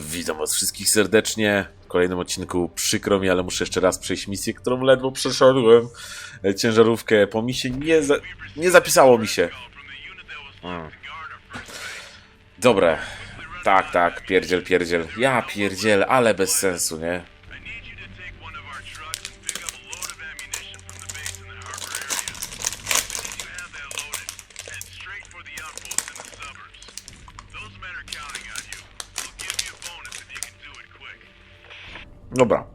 Witam was wszystkich serdecznie. W kolejnym odcinku przykro mi, ale muszę jeszcze raz przejść misję, którą ledwo przeszedłem. E, Ciężarówkę po misie nie, za... nie zapisało mi się. Mm. Dobra. Tak, tak, pierdziel, pierdziel. Ja pierdziel, ale bez sensu, nie? Dobra.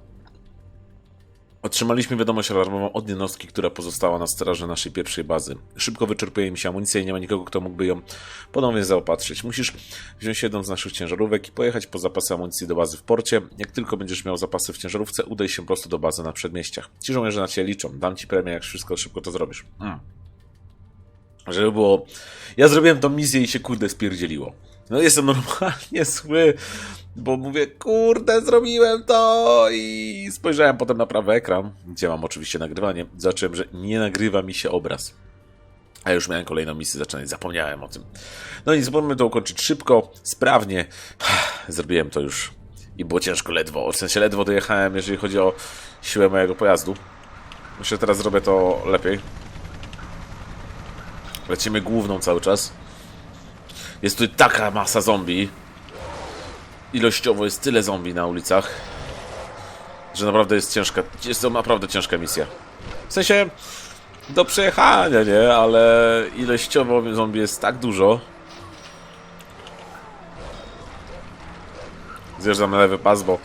Otrzymaliśmy wiadomość alarmową od jednostki, która pozostała na straży naszej pierwszej bazy. Szybko wyczerpuje mi się amunicja i nie ma nikogo, kto mógłby ją ponownie zaopatrzyć. Musisz wziąć jedną z naszych ciężarówek i pojechać po zapasy amunicji do bazy w porcie. Jak tylko będziesz miał zapasy w ciężarówce, udaj się prosto do bazy na przedmieściach. Ci żołnierze na ciebie liczą. Dam ci premię, jak wszystko szybko to zrobisz. Mm. Żeby było... Ja zrobiłem tą misję i się kurde spierdzieliło. No jestem normalnie zły, bo mówię, kurde, zrobiłem to i spojrzałem potem na prawy ekran, gdzie mam oczywiście nagrywanie. Zobaczyłem, że nie nagrywa mi się obraz. A już miałem kolejną misję zaczynać, zapomniałem o tym. No i spróbujmy to ukończyć szybko, sprawnie. Zrobiłem to już i było ciężko ledwo. W sensie ledwo dojechałem, jeżeli chodzi o siłę mojego pojazdu. Myślę, że teraz zrobię to lepiej. Lecimy główną cały czas. Jest tu taka masa zombie. Ilościowo jest tyle zombie na ulicach, że naprawdę jest ciężka. Jest to naprawdę ciężka misja. W sensie do przejechania, nie? Ale ilościowo zombie jest tak dużo. Zjeżdżam na lewy pas, bo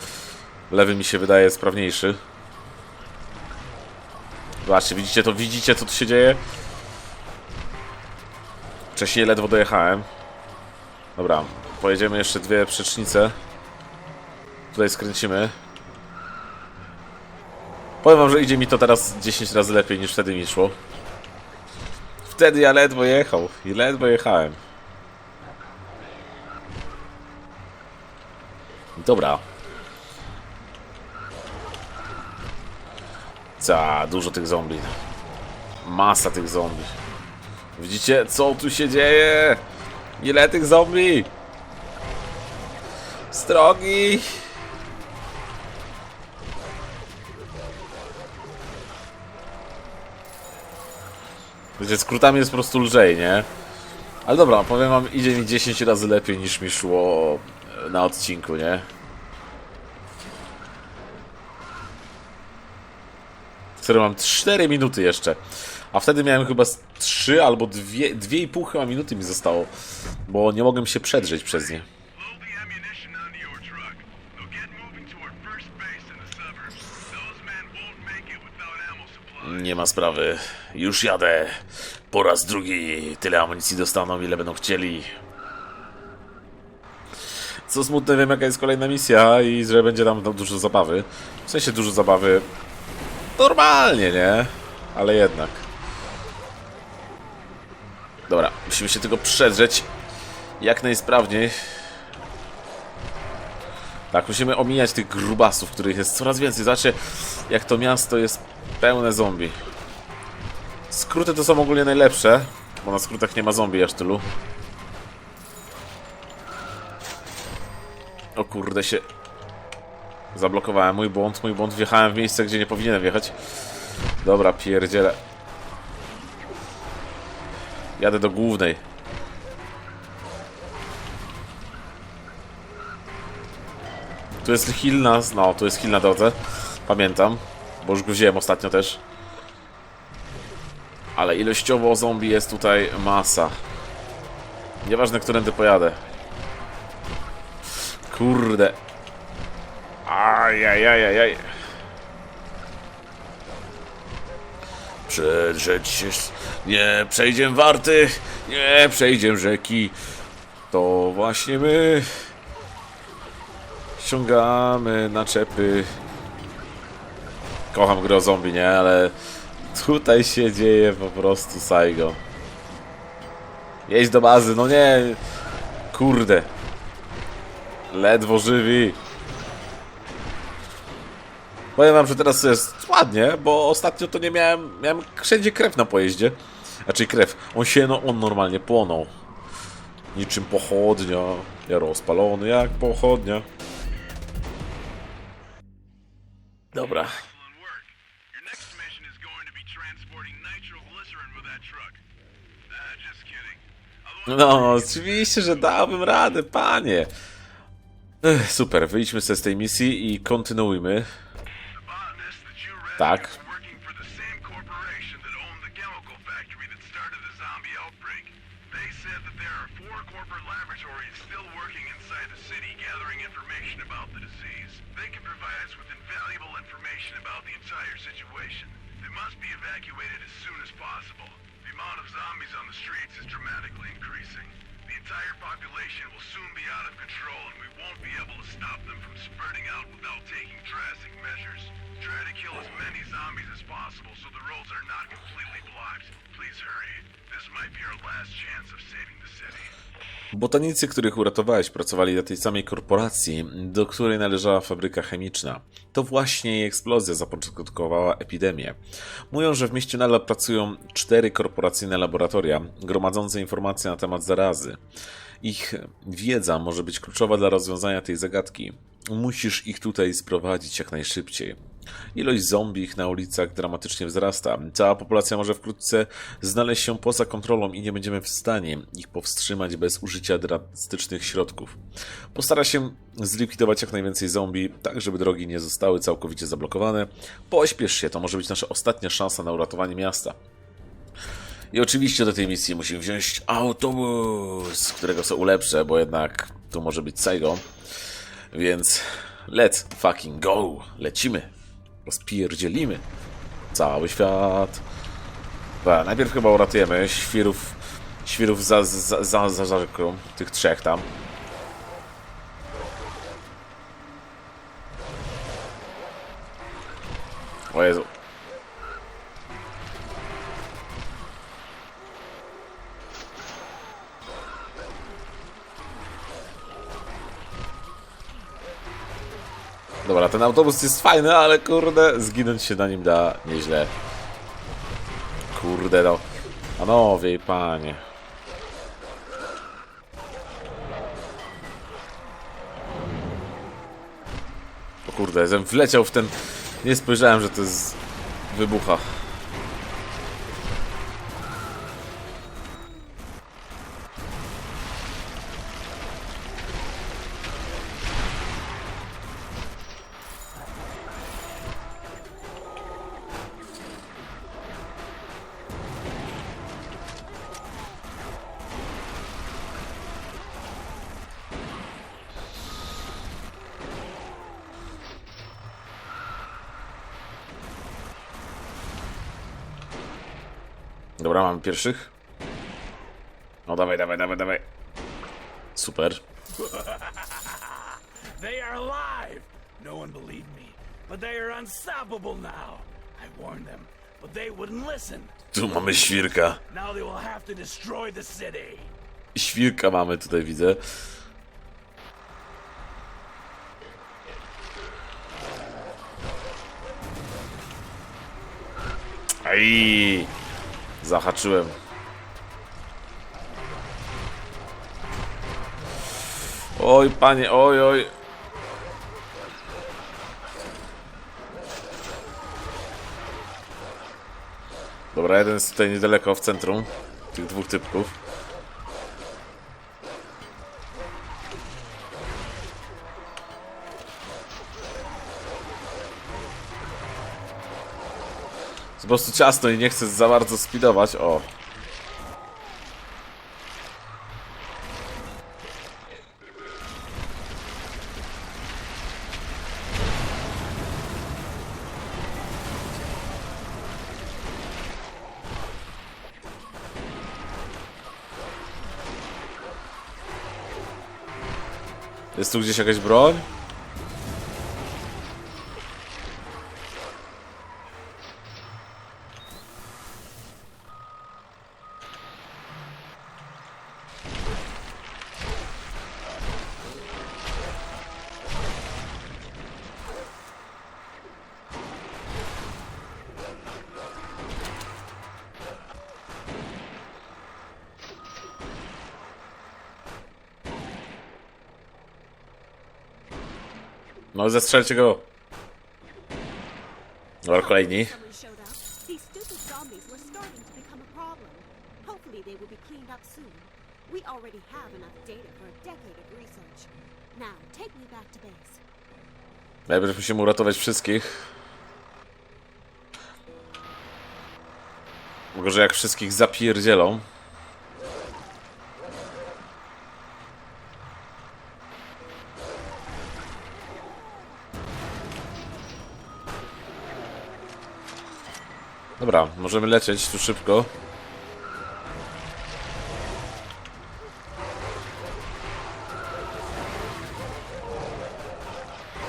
lewy mi się wydaje sprawniejszy. Zobaczcie, widzicie to? Widzicie co tu się dzieje? Wcześniej ledwo dojechałem. Dobra, pojedziemy jeszcze dwie przecznice. Tutaj skręcimy. Powiem wam, że idzie mi to teraz 10 razy lepiej niż wtedy mi szło. Wtedy ja ledwo jechał i ledwo jechałem. Dobra. Za dużo tych zombie. Masa tych zombie. Widzicie, co tu się dzieje? Ile tych zombie? Strogi! Wiecie, skrótami jest po prostu lżej, nie? Ale dobra, powiem wam, idzie mi 10 razy lepiej niż mi szło e, na odcinku, nie? Serio, mam 4 minuty jeszcze. A wtedy miałem chyba z 3 albo 2,5 chyba minuty mi zostało. Bo nie mogłem się przedrzeć przez nie. Nie ma sprawy. Już jadę. Po raz drugi tyle amunicji dostaną, ile będą chcieli. Co smutne, wiem jaka jest kolejna misja i że będzie tam no, dużo zabawy. W sensie dużo zabawy. Normalnie, nie? Ale jednak. Dobra, musimy się tylko przedrzeć jak najsprawniej. Tak, musimy omijać tych grubasów, których jest coraz więcej. Zobaczcie, jak to miasto jest pełne zombie. Skróty to są ogólnie najlepsze, bo na skrótach nie ma zombie aż tylu. O kurde się... Zablokowałem, mój błąd, mój błąd. Wjechałem w miejsce, gdzie nie powinienem wjechać. Dobra, pierdziele. Jadę do głównej. Tu jest hill na... No, tu jest hill na drodze. Pamiętam, bo już go wziąłem ostatnio też. Ale ilościowo zombie jest tutaj masa. Nieważne, którędy pojadę. Kurde. Ajajajajaj. Przedrzeć się. Nie przejdziem warty. Nie przejdziem rzeki. To właśnie my. Ściągamy naczepy. Kocham grę zombie, nie? Ale tutaj się dzieje po prostu Saigo. Jedź do bazy, no nie. Kurde. Ledwo żywi. Powiem wam, że teraz jest ładnie, bo ostatnio to nie miałem, miałem wszędzie krew na pojeździe. Znaczy krew, on się, no on normalnie płonął. Niczym pochodnia, ja rozpalony jak pochodnia. Dobra. No, oczywiście, że dałbym radę, panie. Ech, super, wyjdźmy sobie z tej misji i kontynuujmy. Tak. Botanicy, których uratowałeś, pracowali dla tej samej korporacji, do której należała fabryka chemiczna. To właśnie jej eksplozja zapoczątkowała epidemię. Mówią, że w mieście nadal pracują cztery korporacyjne laboratoria, gromadzące informacje na temat zarazy. Ich wiedza może być kluczowa dla rozwiązania tej zagadki. Musisz ich tutaj sprowadzić jak najszybciej. Ilość zombich na ulicach dramatycznie wzrasta. Cała populacja może wkrótce znaleźć się poza kontrolą i nie będziemy w stanie ich powstrzymać bez użycia drastycznych środków. Postara się zlikwidować jak najwięcej zombie, tak żeby drogi nie zostały całkowicie zablokowane. Pośpiesz się, to może być nasza ostatnia szansa na uratowanie miasta. I oczywiście do tej misji musimy wziąć autobus, którego sobie ulepszę, bo jednak tu może być Saigon. Więc let's fucking go. Lecimy. Rozpierdzielimy. Cały świat. Dobra, najpierw chyba uratujemy świrów, świrów za, za, za, za rzeką, tych trzech tam. Ten autobus jest fajny, ale kurde, zginąć się na nim da nieźle. Kurde no. Panowie i panie. O kurde, jestem wleciał w ten... Nie spojrzałem, że to jest... Wybucha. Pierwszych. No dawaj, dawaj, dawaj, dawaj. Super. They are alive! No one believed me, but they are unstoppable now. I warned them, but they wouldn't listen. Tu mamy świrka. Now they will have to destroy the city. Świrka mamy tutaj, widzę. Aj! Zahaczyłem. Oj, panie, oj, oj. Dobra, jeden jest tutaj niedaleko, w centrum tych dwóch typków. Po prostu ciasno i nie chcę za bardzo speedować. O. Jest tu gdzieś jakaś broń? Will be cleaned up soon. We. Najpierw musimy uratować wszystkich. Może jak wszystkich zapierdzielą. Dobra, możemy lecieć tu szybko.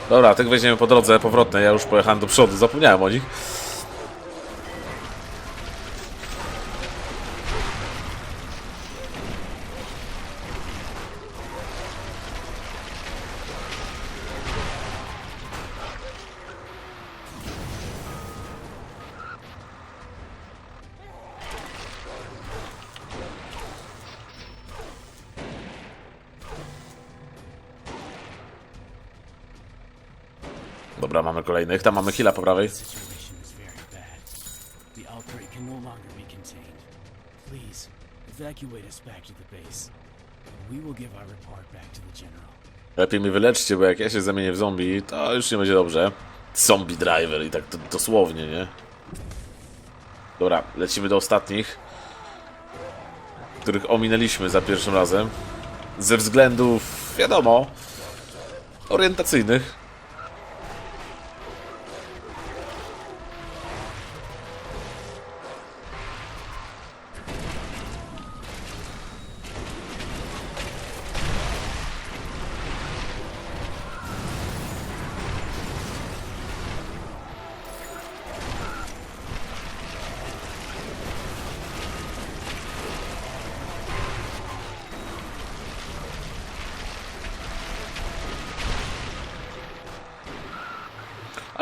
Dobra, tych weźmiemy po drodze powrotnej. Ja już pojechałem do przodu, zapomniałem o nich. Will give our report back to the general. Lepiej mi wyleczcie, bo jak ja się zamienię w zombie, to już nie będzie dobrze. Zombie driver i tak to, dosłownie, nie? Dobra, lecimy do ostatnich, których ominęliśmy za pierwszym razem. Ze względów, wiadomo, orientacyjnych.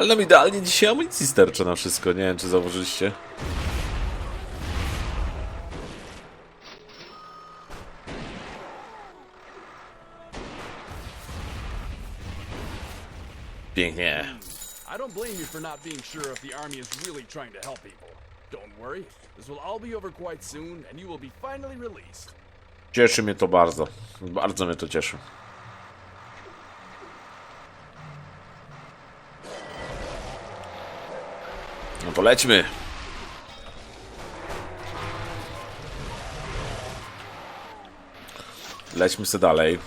Ale nam idealnie dzisiaj amunicji starczy na wszystko, nie wiem czy zauważyliście. Pięknie. I don't blame you for not being sure if the army is really trying to help people. Don't worry, this will all be over quite soon and you will be finally released. Cieszy mnie to bardzo. Bardzo mnie to cieszy. No to lećmy. Lećmy sobie dalej.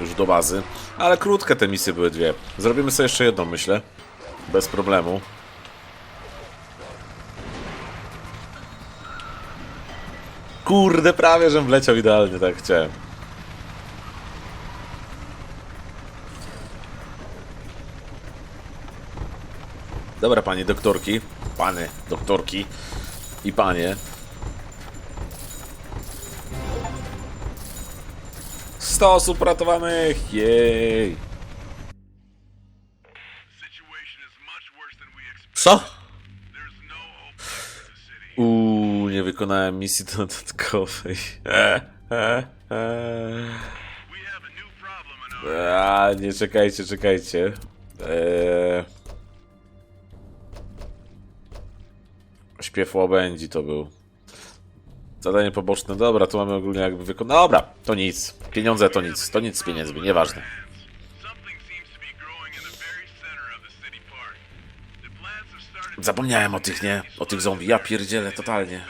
Już do bazy. Ale krótkie te misje były dwie. Zrobimy sobie jeszcze jedną, myślę. Bez problemu. Kurde, prawie żem wleciał idealnie, tak chciałem. Dobra, panie doktorki, pany doktorki i panie. 100 osób ratowanych! Jej! Co? Uuu, nie wykonałem misji dodatkowej. E, e, e. A, nie, czekajcie, czekajcie. Eee... Śpiew łabędzi to był. Zadanie poboczne, dobra, tu mamy ogólnie jakby wykonane. Dobra, to nic. Pieniądze to nic, to nic z pieniędzmi, nieważne. Zapomniałem o tych, nie? O tych zombie, ja pierdzielę totalnie.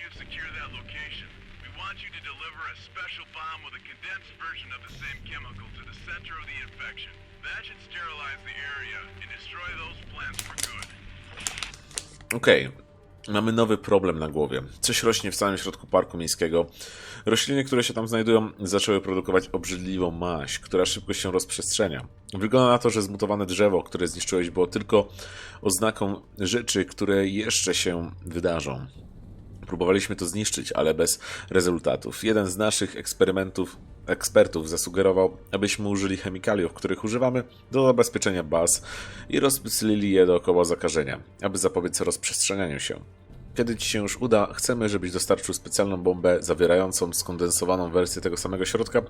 You've secured that location, we want you to deliver a special bomb with a condensed version of the same chemical to the center of the infection. That should sterilize the area and destroy those plants for good. Okej. Mamy nowy problem na głowie. Coś rośnie w samym środku parku miejskiego. Rośliny, które się tam znajdują, zaczęły produkować obrzydliwą maź, która szybko się rozprzestrzenia. Wygląda na to, że zmutowane drzewo, które zniszczyłeś, było tylko oznaką rzeczy, które jeszcze się wydarzą. Próbowaliśmy to zniszczyć, ale bez rezultatów. Jeden z naszych eksperymentów ekspertów zasugerował, abyśmy użyli chemikaliów, których używamy do zabezpieczenia baz i rozpyslili je dookoła zakażenia, aby zapobiec rozprzestrzenianiu się. Kiedy ci się już uda, chcemy, żebyś dostarczył specjalną bombę zawierającą skondensowaną wersję tego samego środka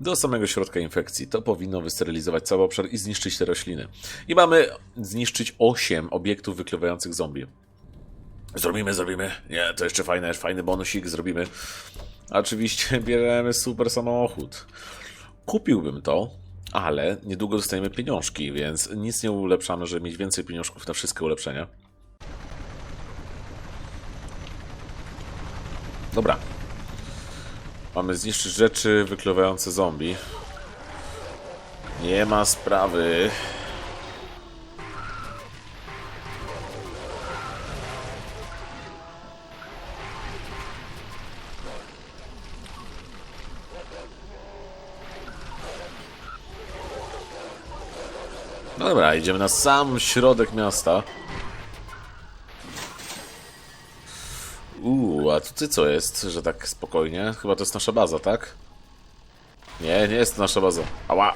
do samego środka infekcji. To powinno wysterylizować cały obszar i zniszczyć te rośliny. I mamy zniszczyć 8 obiektów wykluwających zombie. Zrobimy, zrobimy. Nie, to jeszcze fajne, fajny bonusik zrobimy. Oczywiście bierzemy super samochód. Kupiłbym to, ale niedługo dostajemy pieniążki, więc nic nie ulepszamy, żeby mieć więcej pieniążków na wszystkie ulepszenia. Dobra. Mamy zniszczyć rzeczy wykluwające zombie. Nie ma sprawy. No dobra, idziemy na sam środek miasta. Uuu, a tutaj co jest, że tak spokojnie? Chyba to jest nasza baza, tak? Nie, nie jest to nasza baza. Ała!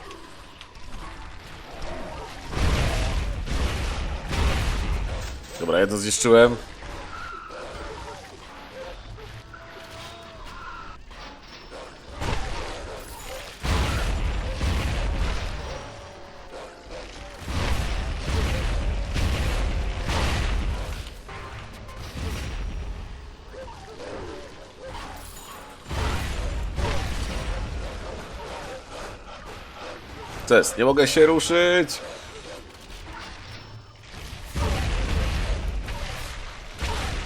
Dobra, jedno zniszczyłem. Jest? Nie mogę się ruszyć!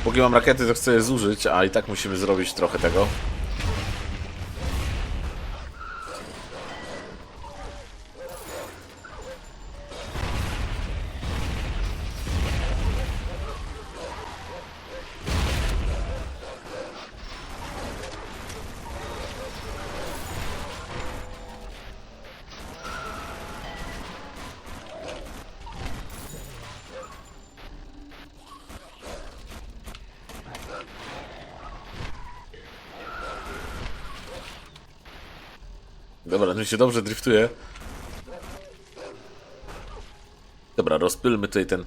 Póki mam rakiety, to chcę je zużyć, a i tak musimy zrobić trochę tego. Dobra, mi się dobrze driftuje. Dobra, rozpylmy tutaj ten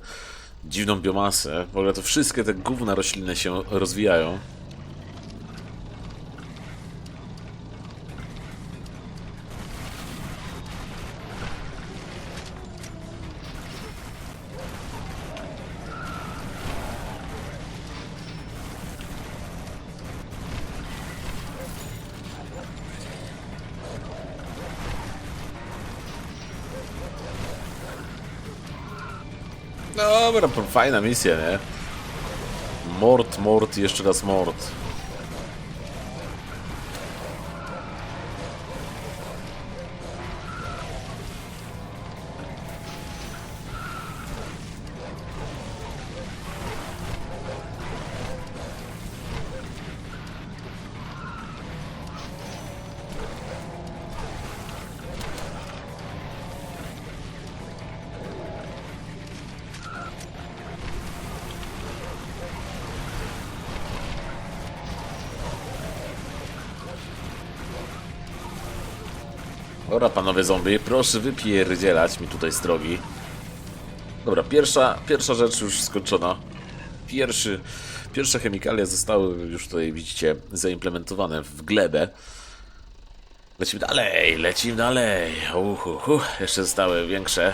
dziwną biomasę. W ogóle to wszystkie te gówna rośliny się rozwijają. Dobra, fajna misja, nie? Mord, mord, jeszcze raz mord. Dobra, panowie zombie, proszę wypierdzielać mi tutaj z drogi. Dobra, pierwsza, pierwsza rzecz już skończona. Pierwszy, pierwsze chemikalia zostały już tutaj, widzicie, zaimplementowane w glebę. Lecimy dalej, lecimy dalej. Uhu, jeszcze zostały większe.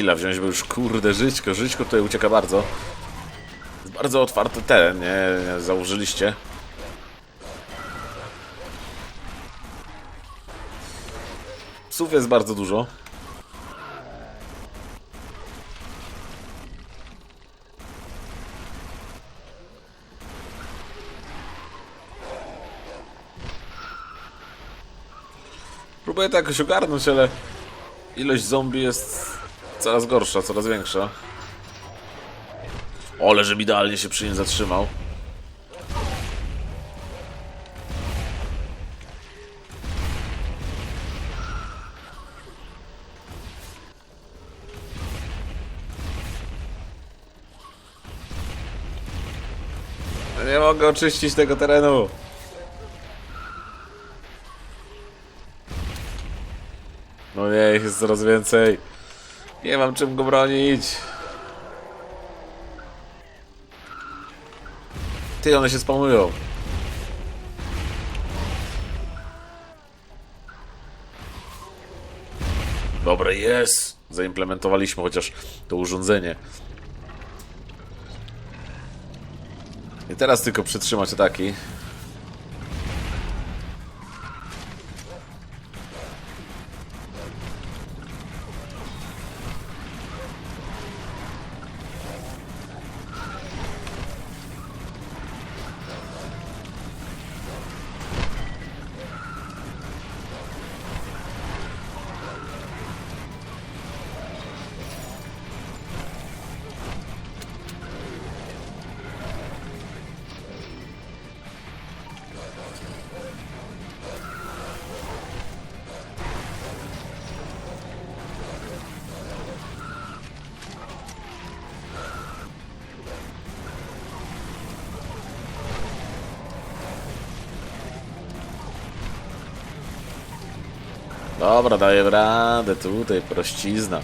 Killa wziąć, bo już kurde żyćko, żyćko tutaj ucieka bardzo. Jest bardzo otwarty teren, nie, nie założyliście. Psów jest bardzo dużo. Próbuję to jakoś ogarnąć, ale ilość zombie jest coraz gorsza, coraz większa. Ole, żeby idealnie się przy nim zatrzymał. Nie mogę oczyścić tego terenu. No nie, jest coraz więcej. Nie mam czym go bronić. Ty, one się spamują. Dobre, jest! Zaimplementowaliśmy chociaż to urządzenie. I teraz tylko przytrzymać ataki. Dobra, daję radę tutaj, prościzna.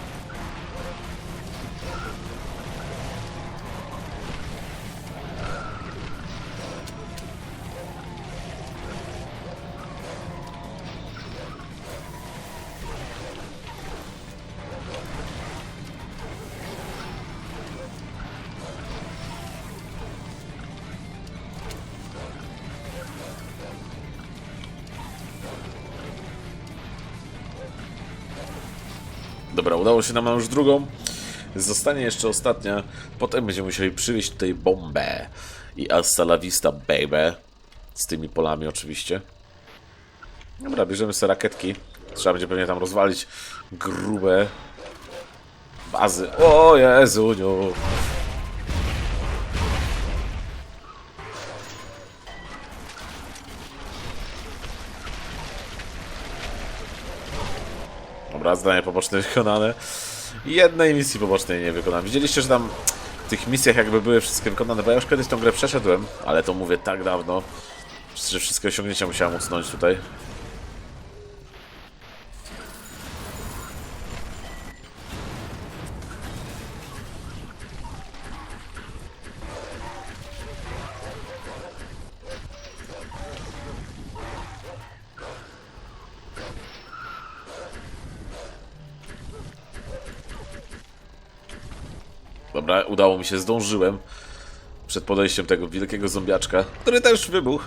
Udało się nam na już drugą. Zostanie jeszcze ostatnia. Potem będziemy musieli przywieźć tutaj bombę. I hasta la vista, baby. Z tymi polami oczywiście. Dobra, bierzemy sobie rakietki. Trzeba będzie pewnie tam rozwalić grube bazy. O Jezuniu! Dobra, zadanie poboczne wykonane. Jednej misji pobocznej nie wykonałem. Widzieliście, że tam w tych misjach jakby były wszystkie wykonane, bo ja już kiedyś tą grę przeszedłem, ale to mówię tak dawno, że wszystkie osiągnięcia musiałem usunąć tutaj. Dobra, udało mi się, zdążyłem przed podejściem tego wielkiego zombiaczka, który też wybuchł.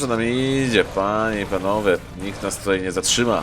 Dobrze nam idzie, panie i panowie. Nikt nas tutaj nie zatrzyma.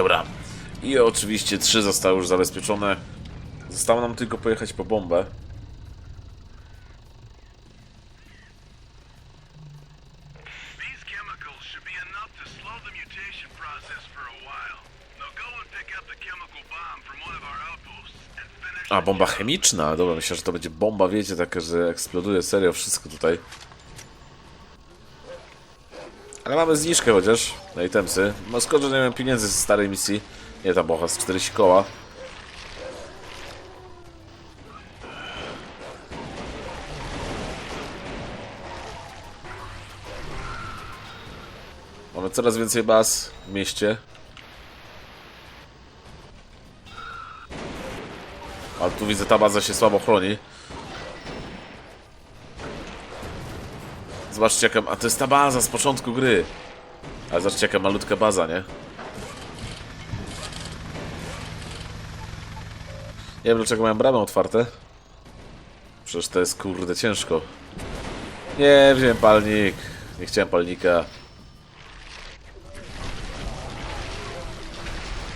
Dobra. I oczywiście trzy zostały już zabezpieczone. Zostało nam tylko pojechać po bombę. A, bomba chemiczna. Dobra, myślę, że to będzie bomba, wiecie, taka, że eksploduje serio wszystko tutaj. Ale mamy zniżkę chociaż na itemsy. No skoro nie miałem pieniędzy z starej misji. Nie ta bocha, z 40 koła. Mamy coraz więcej baz w mieście. Ale tu widzę, ta baza się słabo chroni. Zobaczcie jaka... A to jest ta baza z początku gry. Ale zobaczcie jaka malutka baza, nie? Nie wiem dlaczego mają bramy otwarte. Przecież to jest kurde ciężko. Nie, wziąłem palnik. Nie chciałem palnika.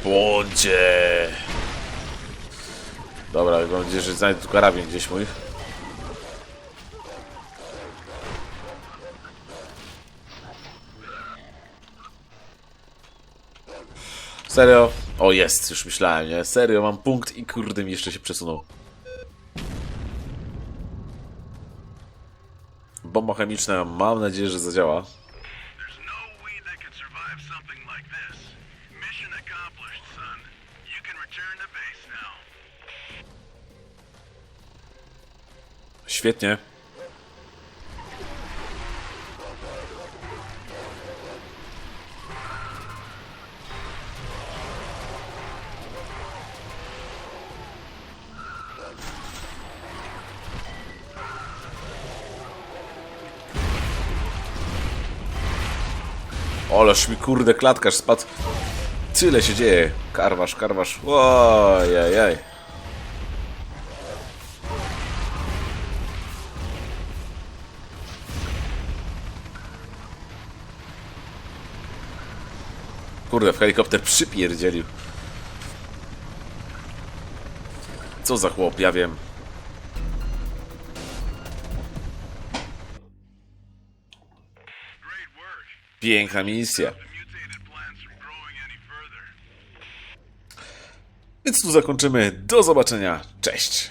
Błądzie. Dobra, mam nadzieję, że znajdę tu karabin gdzieś mój. Serio? O, jest, już myślałem, nie? Serio, mam punkt i kurde mi jeszcze się przesunął. Bomba chemiczna, mam nadzieję, że zadziała. There's Oleż mi kurde klatkarz spadł. Tyle się dzieje. Karwasz, karwasz. Ojej. Kurde, w helikopter przypierdzielił. Co za chłop, ja wiem. Piękna misja. Więc tu zakończymy. Do zobaczenia. Cześć.